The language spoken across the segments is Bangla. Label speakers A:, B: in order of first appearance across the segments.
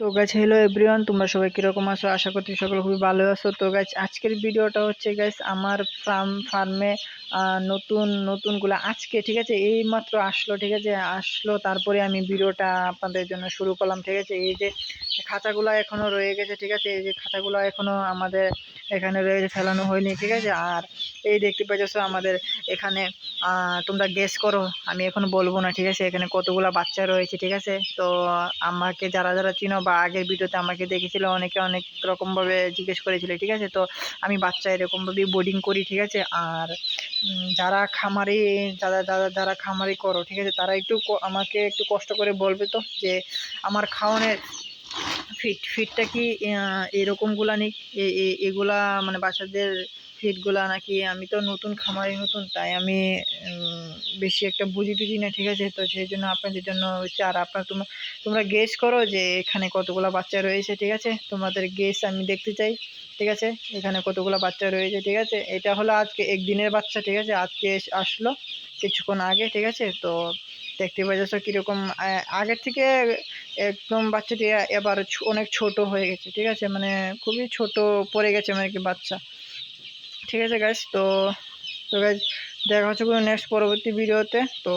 A: তো গাছ হ্যালো এভরিওয়ান তোমরা সবাই কীরকম আছো? আশা করছি সকলে খুবই ভালো আছো। তো গাছ আজকের ভিডিওটা হচ্ছে গাছ আমার ফার্ম ফার্মে নতুন, নতুনগুলো আজকে, ঠিক আছে? এই মাত্র আসলো, ঠিক আছে? আসলো, তারপরে আমি ভিডিওটা আপনাদের জন্য শুরু করলাম, ঠিক আছে? এই যে খাঁচাগুলো এখনও রয়ে গেছে, ঠিক আছে? এই যে খাঁচাগুলো এখনও আমাদের এখানে রয়ে ফেলানো হয়নি, ঠিক আছে? আর এই দেখতে পাচ্ছ আমাদের এখানে তোমরা গেস করো, আমি এখন বলব না, ঠিক আছে? এখানে কতগুলো বাচ্চা রয়েছে, ঠিক আছে? তো আমাকে যারা যারা চিনো বা আগের ভিডিওতে আমাকে দেখেছিল, অনেকে অনেক রকমভাবে জিজ্ঞেস করেছিল, ঠিক আছে? তো আমি বাচ্চা এরকমভাবেই বোর্ডিং করি, ঠিক আছে? আর যারা খামারে, যারা যারা যারা খামারে করো, ঠিক আছে? তারা একটু আমাকে একটু কষ্ট করে বলবে তো যে, আমার খাওয়ানোর ফিট ফিটটা কি এরকমগুলা নিক এগুলা মানে বাচ্চাদের ফিডগুলা নাকি আমি তো নতুন খামারি নতুন, তাই আমি বেশি একটা বুঝি টুঝি না, ঠিক আছে? তো সেই জন্য আপনাদের জন্য হচ্ছে আর আপনার তোমরা তোমরা গেস করো যে এখানে কতগুলো বাচ্চা রয়েছে, ঠিক আছে? তোমাদের গেস আমি দেখতে চাই, ঠিক আছে? এখানে কতগুলো বাচ্চা রয়েছে, ঠিক আছে? এটা হলো আজকে একদিনের বাচ্চা, ঠিক আছে? আজকে আসলো কিছুক্ষণ আগে, ঠিক আছে? তো দেখতে পাচ্ছ কীরকম আগের থেকে একদম বাচ্চাটি এবার অনেক ছোট হয়ে গেছে, ঠিক আছে? মানে খুবই ছোট পড়ে গেছে মানে কি বাচ্চা। ঠিক আছে গাইস তো তো গাইজ দেখা হচ্ছে কোনো নেক্সট পরবর্তী ভিডিওতে। তো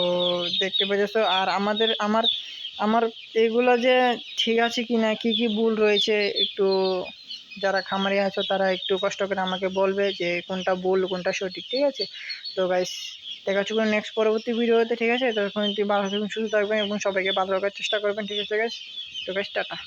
A: দেখতে পেয়েছ আর আমাদের, আমার আমার এগুলো যে ঠিক আছে কি না কী কী ভুল রয়েছে, একটু যারা খামারি আছো তারা একটু কষ্ট করে আমাকে বলবে যে কোনটা ভুল, কোনটা সঠিক, ঠিক আছে? তো গাইস দেখা হচ্ছে কোনো নেক্সট পরবর্তী ভিডিওতে, ঠিক আছে? তখন তুই ভালো সুস্থ থাকবেন এবং সবাইকে ভালো রাখার চেষ্টা করবেন, ঠিক আছে গাইস তো গাইস টাটা।